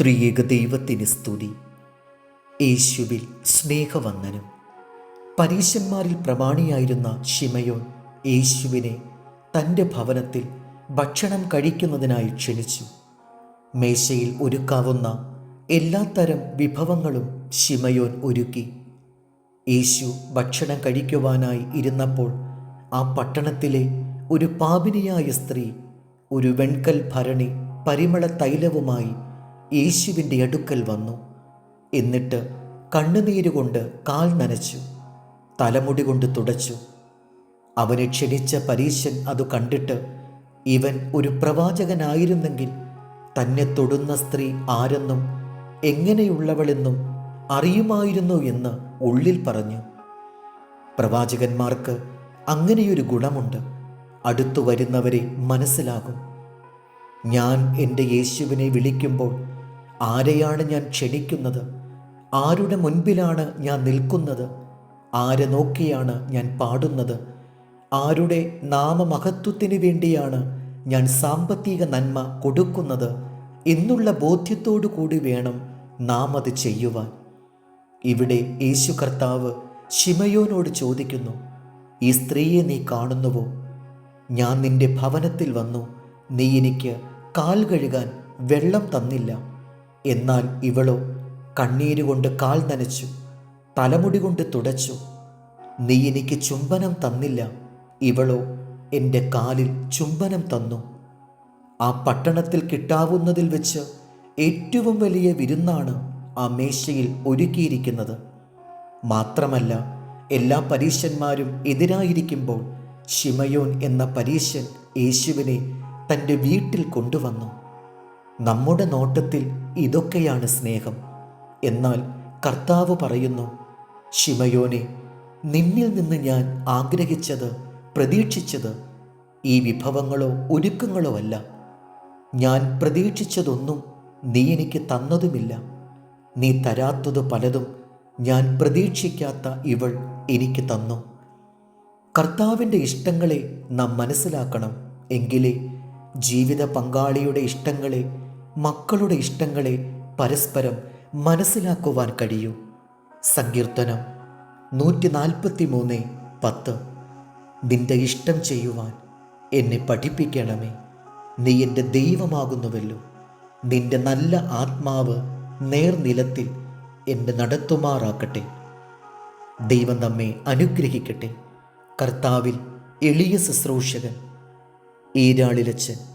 ത്രിയേക ദൈവത്തിന് സ്തുതി. യേശുവിൽ സ്നേഹവന്ദനം. പരീശന്മാരിൽ പ്രമാണിയായിരുന്ന ഷിമയോൻ യേശുവിനെ തന്റെ ഭവനത്തിൽ ഭക്ഷണം കഴിക്കുന്നതിനായി ക്ഷണിച്ചു. മേശയിൽ ഒരുക്കാവുന്ന എല്ലാത്തരം വിഭവങ്ങളും ഷിമയോൻ ഒരുക്കി. യേശു ഭക്ഷണം കഴിക്കുവാനായി ഇരുന്നപ്പോൾ ആ പട്ടണത്തിലെ ഒരു പാപിനിയായ സ്ത്രീ ഒരു വെൺകൽ ഭരണി പരിമള തൈലവുമായി യേശുവിന്റെ അടുക്കൽ വന്നു. എന്നിട്ട് കണ്ണുനീരുകൊണ്ട് കാൽ നനച്ചു തലമുടി കൊണ്ട് തുടച്ചു. അവനെ ക്ഷണിച്ച പരീശൻ അത് കണ്ടിട്ട് ഇവൻ ഒരു പ്രവാചകനായിരുന്നെങ്കിൽ തന്നെ തൊടുന്ന സ്ത്രീ ആരെന്നും എങ്ങനെയുള്ളവളെന്നും അറിയുമായിരുന്നു എന്ന് ഉള്ളിൽ പറഞ്ഞു. പ്രവാചകന്മാർക്ക് അങ്ങനെയൊരു ഗുണമുണ്ട് അടുത്തു വരുന്നവരെ മനസ്സിലാകും. ഞാൻ എന്റെ യേശുവിനെ വിളിക്കുമ്പോൾ ആരെയാണ് ഞാൻ ക്ഷണിക്കുന്നത്? ആരുടെ മുൻപിലാണ് ഞാൻ നിൽക്കുന്നത്? ആരെ നോക്കിയാണ് ഞാൻ പാടുന്നത്? ആരുടെ നാമമഹത്വത്തിന് വേണ്ടിയാണ് ഞാൻ സാമ്പത്തിക നന്മ കൊടുക്കുന്നത്? എന്നുള്ള ബോധ്യത്തോടു കൂടി വേണം നാം അത് ചെയ്യുവാൻ. ഇവിടെ യേശു കർത്താവ് ശിമയോനോട് ചോദിക്കുന്നു ഈ സ്ത്രീയെ നീ കാണുന്നുവോ? ഞാൻ നിന്റെ ഭവനത്തിൽ വന്നു നീ എനിക്ക് കാൽ കഴുകാൻ വെള്ളം തന്നില്ല. എന്നാൽ ഇവളോ കണ്ണീരുകൊണ്ട് കാൽ നനച്ചു തലമുടി കൊണ്ട് തുടച്ചു നീ എനിക്ക് ചുംബനം തന്നില്ല ഇവളോ എന്റെ കാലിൽ ചുംബനം തന്നു. ആ പട്ടണത്തിൽ കിട്ടാവുന്നതിൽ വെച്ച് ഏറ്റവും വലിയ വിരുന്നാണ് ആ മേശയിൽ ഒരുക്കിയിരിക്കുന്നത്. മാത്രമല്ല എല്ലാ പരീശന്മാരും എതിരായിരിക്കുമ്പോൾ ഷിമയോൻ എന്ന പരീശൻ യേശുവിനെ തന്റെ വീട്ടിൽ കൊണ്ടുവന്നു. നമ്മുടെ നോട്ടത്തിൽ ഇതൊക്കെയാണ് സ്നേഹം. എന്നാൽ കർത്താവ് പറയുന്നു ശിമയോനെ നിന്നിൽ നിന്ന് ഞാൻ ആഗ്രഹിച്ചത് പ്രതീക്ഷിച്ചത് ഈ വിഭവങ്ങളോ ഒരുക്കങ്ങളോ അല്ല. ഞാൻ പ്രതീക്ഷിച്ചതൊന്നും നീ എനിക്ക് തന്നതുമില്ല. നീ തരാത്തത് പലതും ഞാൻ പ്രതീക്ഷിക്കാത്ത ഇവൾ എനിക്ക് തന്നു. കർത്താവിന്റെ ഇഷ്ടങ്ങളെ നാം മനസ്സിലാക്കണം. എങ്കിലേ ജീവിത പങ്കാളിയുടെ ഇഷ്ടങ്ങളെ മക്കളുടെ ഇഷ്ടങ്ങളെ പരസ്പരം മനസ്സിലാക്കുവാൻ കഴിയൂ. സങ്കീർത്തനം നൂറ്റി നാൽപ്പത്തി മൂന്ന് പത്ത്. നിന്റെ ഇഷ്ടം ചെയ്യുവാൻ എന്നെ പഠിപ്പിക്കണമേ. നീ എന്റെ ദൈവമാകുന്നുവല്ലോ. നിന്റെ നല്ല ആത്മാവ് നേർനിലത്തിൽ എന്നെ നടത്തുമാറാക്കട്ടെ. ദൈവം നമ്മെ അനുഗ്രഹിക്കട്ടെ. കർത്താവിൽ എളിയ ശുശ്രൂഷകൻ ഈരാളിലച്ചൻ